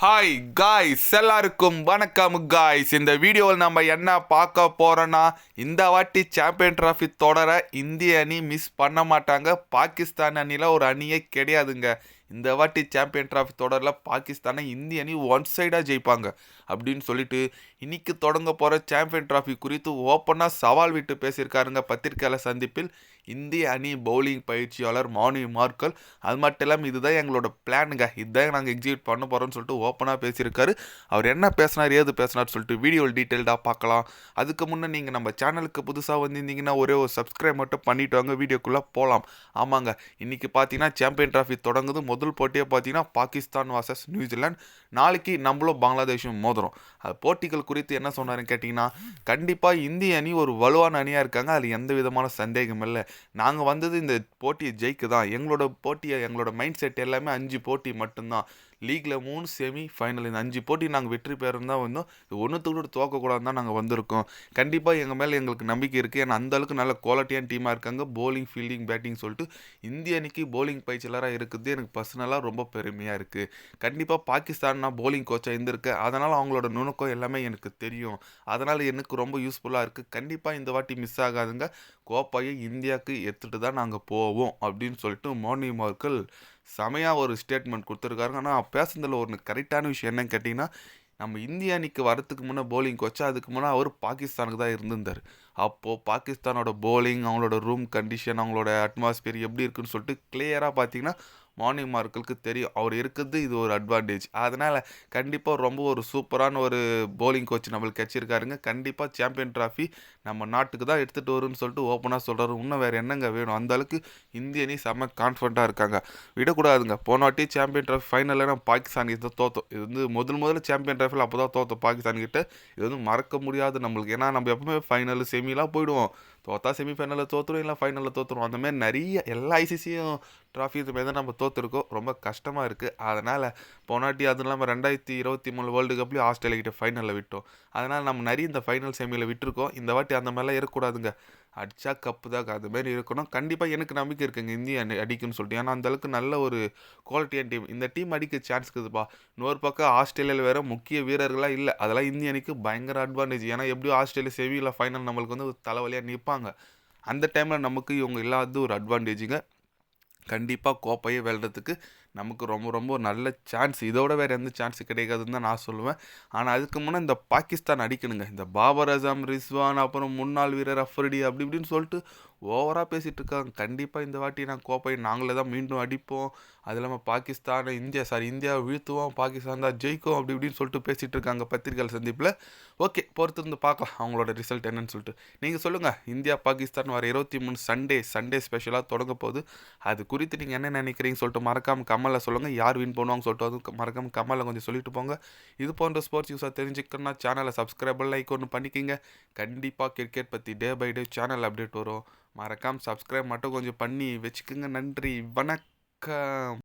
Hi guys எல்லாருக்கும் வணக்கம் guys இந்த வீடியோவில் நம்ம என்ன பார்க்க போகிறோன்னா இந்த வாட்டி சாம்பியன் ட்ராஃபி தொடர இந்திய அணி மிஸ் பண்ண மாட்டாங்க. பாகிஸ்தான் அணியில் ஒரு அணியே கிடையாதுங்க. இந்த வாட்டி சாம்பியன் ட்ராஃபி தொடரில் பாகிஸ்தானை இந்திய அணி ஒன் சைடாக ஜெயிப்பாங்க. அப்படின்னு சொல்லிட்டு இன்னைக்கு தொடங்க போகிற சாம்பியன் ட்ராஃபி குறித்து ஓப்பனாக சவால் விட்டு பேசியிருக்காருங்க பத்திரிக்கையாளர் சந்திப்பில். இந்திய அணி பவுலிங் பயிற்சியாளர் மானி மார்க்கல். அது மட்டும் இல்லாமல் இதுதான் எங்களோட பிளானுங்க இதுதான் நாங்கள் எக்ஸிக்யூட் பண்ண போகிறோம்னு சொல்லிட்டு ஓப்பனாக பேசியிருக்காரு. அவர் என்ன பேசினார் ஏது பேசினார் சொல்லிட்டு வீடியோவில் டீட்டெயில்டாக பார்க்கலாம். அதுக்கு முன்னே நீங்கள் நம்ம சேனலுக்கு புதுசாக வந்திருந்தீங்கன்னா ஒரே ஒரு சப்ஸ்கிரைப் மட்டும் பண்ணிட்டு வாங்க. வீடியோக்குள்ளே போகலாம் ஆமாங்க. இன்றைக்கி பார்த்தீங்கன்னா சாம்பியன் ட்ராஃபி தொடங்குது. முதல் போட்டியை பார்த்தீங்கன்னா பாகிஸ்தான் வாசஸ் நியூசிலாந்து. நாளைக்கு நம்மளும் பங்களாதேஷும் மோதுறோம். அது போட்டிகள் குறித்து என்ன சொன்னாருன்னு கேட்டிங்கன்னா கண்டிப்பாக இந்திய அணி ஒரு வலுவான அணியாக இருக்காங்க. அதில் எந்த விதமான சந்தேகம் இல்லை. நாங்கள் வந்தது இந்த போட்டியை ஜெயிக்க தான் எங்களோட போட்டியை எங்களோட மைண்ட் செட் எல்லாமே அஞ்சு போட்டி மட்டும்தான். லீக்கில் மூணு செமி ஃபைனல் இந்த அஞ்சு போட்டி நாங்கள் வெற்றி பெறும் தான் வந்தோம். இது ஒன்றுத்துக்கு கூட தோக்கக்கூடாது தான் நாங்கள் வந்திருக்கோம். கண்டிப்பாக எங்கள் மேலே எங்களுக்கு நம்பிக்கை இருக்குது ஏன்னா அந்த அளவுக்கு நல்ல குவாலிட்டியான டீமாக இருக்காங்க. போலிங் ஃபீல்டிங் பேட்டிங் சொல்லிட்டு இந்திய அணிக்கு போலிங் பயிற்சியாளராக இருக்குது எனக்கு பர்சனலாக ரொம்ப பெருமையாக இருக்குது கண்டிப்பாக பாகிஸ்தான்னா போலிங் கோச்சாக இருந்திருக்கு அதனால் அவங்களோட நுணுக்கம் எல்லாமே எனக்கு தெரியும். அதனால் எனக்கு ரொம்ப யூஸ்ஃபுல்லாக இருக்குது கண்டிப்பாக இந்த வாட்டி மிஸ் ஆகாதுங்க. கோப்பையை இந்தியாவுக்கு எடுத்துகிட்டு தான் நாங்கள் போவோம் அப்படின்னு சொல்லிட்டு மோனி மார்க்கல் செமையாக ஒரு ஸ்டேட்மெண்ட் கொடுத்துருக்காருங்க ஆனால் பேசுனதில் ஒன்று கரெக்டான விஷயம் என்னன்னு கேட்டிங்கன்னா நம்ம இந்திய அணிக்கு வரத்துக்கு முன்னே போலிங் கோச்சா அதுக்கு முன்னே அவர் பாகிஸ்தானுக்கு தான் இருந்திருந்தார். அப்போது பாகிஸ்தானோட போலிங் அவங்களோட ரூம் கண்டிஷன் அவங்களோட அட்மாஸ்பியர் எப்படி இருக்குன்னு சொல்லிட்டு கிளியராக பார்த்தீங்கன்னா மார்னிங் மார்க்கலுக்கு தெரியும். அவர் இருக்கிறது இது ஒரு அட்வான்டேஜ் அதனால் கண்டிப்பாக ரொம்ப ஒரு சூப்பரான ஒரு போலிங் கோச் நம்மளுக்கு கிடச்சிருக்காருங்க கண்டிப்பாக சாம்பியன் ட்ராஃபி நம்ம நாட்டுக்கு தான் எடுத்துகிட்டு வரும்னு சொல்லிட்டு ஓப்பனாக சொல்கிறாரு இன்னும் வேறு என்னங்க வேணும்? அந்தளவுக்கு இந்திய அணி செம்ம கான்ஃபிடண்ட்டாக இருக்காங்க. விடக்கூடாதுங்க. போன வாட்டி சாம்பியன் ட்ராஃபி ஃபைனலில் நம்ம பாகிஸ்தான் கிட்ட தோத்தோம். இது வந்து முதல் முதல்ல சாம்பியன் ட்ராஃபியில் அப்போ தான் தோத்தோம் பாகிஸ்தான் கிட்ட. இது வந்து மறக்க முடியாது நம்மளுக்கு. ஏன்னா நம்ம எப்பவுமே ஃபைனல் செமிலாம் போயிடுவோம். தோத்தா செமிஃபைனலில் தோற்றுரும் இல்லை ஃபைனலில் தோற்றுரும் அந்தமாதிரி நிறைய எல்லா ஐசிசியும் ட்ராஃபி இது மாதிரி தான் நம்ம தோற்றுருக்கோம் ரொம்ப கஷ்டமாக இருக்குது அதனால் போனாட்டி அதுவும் இல்லாமல் ரெண்டாயிரத்தி இருபத்தி மூணு வேர்ல்டு கப்லேயும் ஆஸ்திரேலியா ஃபைனலில் விட்டோம். அதனால் நம்ம நிறைய இந்த ஃபைனல் செமியில் விட்டுருக்கோம். இந்த வாட்டி அந்த மாதிரிலாம் இருக்கக்கூடாதுங்க அடிச்சா கப்பு தான் அதுமாரி இருக்கணும். கண்டிப்பாக எனக்கு நம்பிக்கை இருக்குங்க. இந்தியா அணி அடிக்குன்னு சொல்லிட்டு. ஏன்னா அந்த அளவுக்கு நல்ல ஒரு குவாலிட்டியான டீம் இந்த டீம் அடிக்க சான்ஸ் இருக்குதுப்பா. இன்னொரு பக்கம் ஆஸ்திரேலியாவில் வேறு முக்கிய வீரர்களாக இல்லை. அதெல்லாம் இந்திய அணிக்கு பயங்கர அட்வான்டேஜ் ஏன்னா எப்படியும் ஆஸ்திரேலியா செவியில் ஃபைனல் நம்மளுக்கு வந்து தலைவலியாக நிற்பாங்க அந்த டைமில் நமக்கு இவங்க இல்லாதது ஒரு அட்வான்டேஜுங்க கண்டிப்பாக கோப்பையை வெல்றதுக்கு நமக்கு ரொம்ப ரொம்ப நல்ல சான்ஸ் இதோட வேறு எந்த சான்ஸ் கிடைக்காதுன்னு தான் நான் சொல்லுவேன். ஆனால் அதுக்கு முன்னே இந்த பாகிஸ்தான் அடிக்கணுங்க. இந்த பாபர் அசாம் ரிஸ்வான் அப்புறம் முன்னாள் வீரர் அஃப்ரிடி அப்படி இப்படின்னு சொல்லிட்டு ஓவராக பேசிகிட்டு இருக்காங்க. கண்டிப்பாக இந்த வாட்டி நான் கோப்பை நாங்களே தான் மீண்டும் அடிப்போம். அது இல்லாமல் பாகிஸ்தான் இந்தியா சாரி இந்தியாவை வீழ்த்துவோம். பாகிஸ்தான் தான் ஜெயிக்கும். அப்படி இப்படின்னு சொல்லிட்டு பேசிகிட்டு இருக்காங்க பத்திரிகையாளர் சந்திப்பில். ஓகே பொறுத்திருந்து பார்க்கலாம் அவங்களோட ரிசல்ட் என்னன்னு சொல்லிட்டு. நீங்கள் சொல்லுங்கள் இந்தியா பாகிஸ்தான் வர இருபத்தி மூணு சண்டே சண்டே ஸ்பெஷலாக தொடங்க போகுது. அது குறித்து நீங்கள் என்ன நினைக்கிறீங்கன்னு சொல்லிட்டு மறக்காமல் கமலில் சொல்லுங்கள் யார் வின் பண்ணுவாங்க சொல்லிட்டு அதுவும் மறக்காமல் கமலில் கொஞ்சம் சொல்லிட்டு போங்க. இது போன்ற ஸ்போர்ட்ஸ் யூஸாக தெரிஞ்சுக்கணும்னா சேனலை சப்ஸ்கிரைப் லைக் ஒன்று பண்ணிக்கிங்க. கண்டிப்பாக கிரிக்கெட் பற்றி day by day channel update வரும். மறக்காமல் சப்ஸ்கிரைப் மட்டும் கொஞ்சம் பண்ணி வச்சுக்கோங்க. நன்றி வணக்கம்.